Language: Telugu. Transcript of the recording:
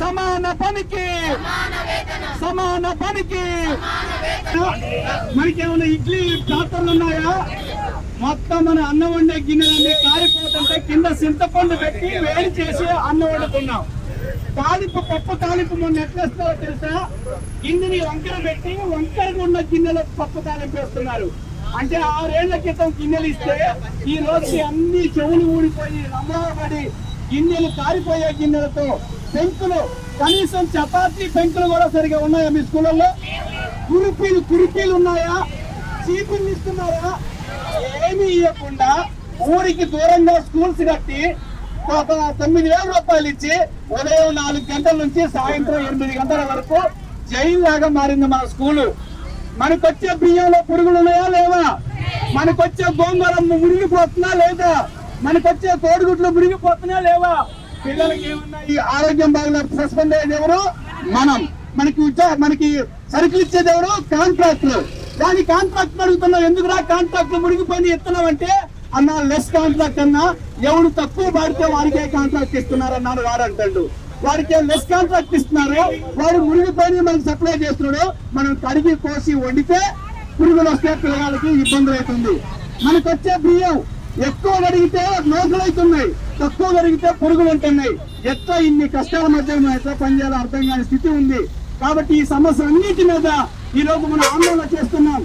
సమాన పనికి. సమాన పనికి. మనకేమైనా ఇడ్లీ పాత్రలు ఉన్నాయా? మొత్తం మన అన్నం వండే గిన్నెలన్నీ కారిపోతుంటే కింద చింతపండు పెట్టి వేడి చేసి అన్నం వండుతున్నాం తాలింపు పప్పు తాలింపు మొన్న ఎట్లేస్తారో తెలుసా? గిన్నెని వంకర పెట్టి వంకరగా ఉన్న గిన్నెలో పప్పు తాలింపు వేస్తున్నారు. అంటే ఆరేళ్ళ క్రితం గిన్నెలు ఇస్తే ఈ రోజు అన్ని చెవులు ఊడిపోయి నమ్మబడి గిన్నెలు కారిపోయే గిన్నెలతో పెంకులు కనీసం చపాతీ పెంకులు కూడా సరిగా ఉన్నాయా మీ స్కూళ్ళల్లో? కురిపీలు కురిపీలు ఉన్నాయా? చీపులు ఇస్తున్నారా? ఏమీ ఇవ్వకుండా ఊరికి దూరంగా స్కూల్స్ కట్టి తొమ్మిది వేల రూపాయలు ఇచ్చి ఉదయం నాలుగు గంటల నుంచి సాయంత్రం ఎనిమిది గంటల వరకు జైలు లాగా మారింది మన స్కూలు. మనకొచ్చే బియ్యంలో పురుగులు ఉన్నాయా లేవా? మనకొచ్చే గోంగూర మురిగిపోతుందా లేదా? మనకొచ్చే కోడిగుడ్లు మురిగిపోతున్నా లేవా? పిల్లలకి ఏమన్నా ఈ ఆరోగ్యం బాగా సస్పెండ్ అయ్యేది ఎవరు? మనం. మనకి ఉద్యోగ మనకి సరుకులు ఇచ్చేది ఎవరు? కాంట్రాక్టులు దాని కాంట్రాక్ట్ అడుగుతున్నావు ఎందుకురా కాంట్రాక్ట్ మురిగిపోయి ఎత్తున్నావు అంటే అన్న లెస్ కాంట్రాక్ట్ అన్నా ఎవడు తక్కువ పడితే వారికే కాంట్రాక్ట్ ఇస్తున్నారు అన్నాడు వాడు అంటాడు వారికి లెస్ కాంట్రాక్ట్ ఇస్తున్నారు. వాడు మురిగిపోయి మనకి సప్లై చేస్తున్నాడు. మనం కడిగి కోసి వండితే పురుగులు వస్తే పిల్లగాళ్ళకి ఇబ్బందులు అవుతుంది మనకు వచ్చే బియ్యం ఎక్కువ కడిగితే నోకలు అవుతున్నాయి తక్కువ కడిగితే పురుగులు ఉంటున్నాయి ఎట్లా ఇన్ని కష్టాల మధ్య మనం ఎట్లా పనిచేయాలో అర్థం కాని స్థితి ఉంది. కాబట్టి ఈ సమస్య అన్నిటి మీద ఈ రోజు మనం ఆందోళన చేస్తున్నాం.